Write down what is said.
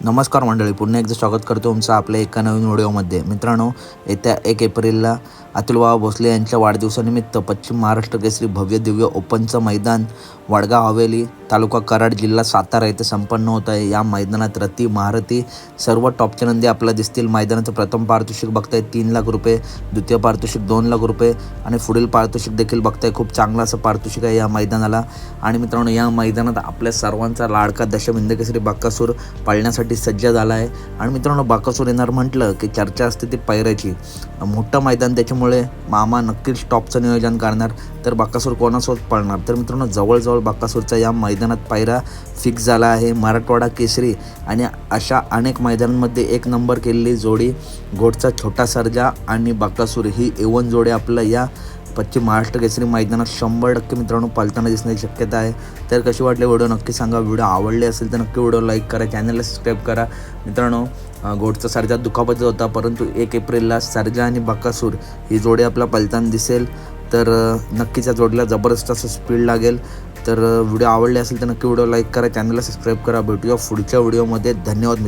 नमस्कार मंडळी पुन्हा एकदा स्वागत करतो तुमचं आपल्या एका नवीन व्हिडिओमध्ये मित्रांनो येत्या एक एप्रिलला अतुलबाबा भोसले यांच्या वाढदिवसानिमित्त पश्चिम महाराष्ट्र केसरी भव्य दिव्य ओपनचं मैदान वडगाव हवेली तालुका कराड जिल्हा सातारा येथे संपन्न होत आहे. या मैदानात रती महारथी सर्व टॉपचे नंदी आपल्याला दिसतील. मैदानाचं प्रथम पारितोषिक बघताय तीन लाख रुपये द्वितीय पारितोषिक दोन लाख रुपये आणि पुढील पारितोषिक देखील बघताय. खूप चांगलं असं पारितोषिक आहे या मैदानाला. आणि मित्रांनो या मैदानात आपल्या सर्वांचा लाडका दशमिंद केसरी बाकासूर पाळण्यासाठी सज्ज झाला आहे. आणि मित्रांनो बाकासूर येणार म्हटलं की चर्चा असते ती पैऱ्याची. मोठं मैदान त्याच्या त्याच्यामुळे मामा नक्कीच टॉपचं नियोजन करणार. तर बाकासूर कोणासोबत पळणार? तर मित्रांनो जवळजवळ बाकासूरचा या मैदानात पायरा फिक्स झाला आहे. मराठवाडा केसरी आणि अशा अनेक मैदानांमध्ये एक नंबर केलेली जोडी घोटचा छोटा सर्जा आणि बाकासूर. ही एवन जोडी आपलं या पश्चिम महाराष्ट्र केसरी मैदानात शंभर टक्के मित्रांनो पालताना दिसण्याची शक्यता आहे. तर कशी वाटले व्हिडिओ नक्की सांगा. व्हिडिओ आवडले असेल तर नक्की व्हिडिओ लाईक करा. चॅनलला सबस्क्राईब करा. मित्रांनो गोडचा घोटचा सर्जा दुखापत होता परंतु एक एप्रिलला सर्जा आणि बकासूर ही जोडी आपला पलताना दिसेल. तर नक्कीच या जोडीला जबरदस्त असं स्पीड लागेल. तर व्हिडिओ आवडले असेल तर नक्की व्हिडिओ लाईक करा. चॅनलला सबस्क्राईब करा. भेटूया पुढच्या व्हिडिओमध्ये. धन्यवाद मित्र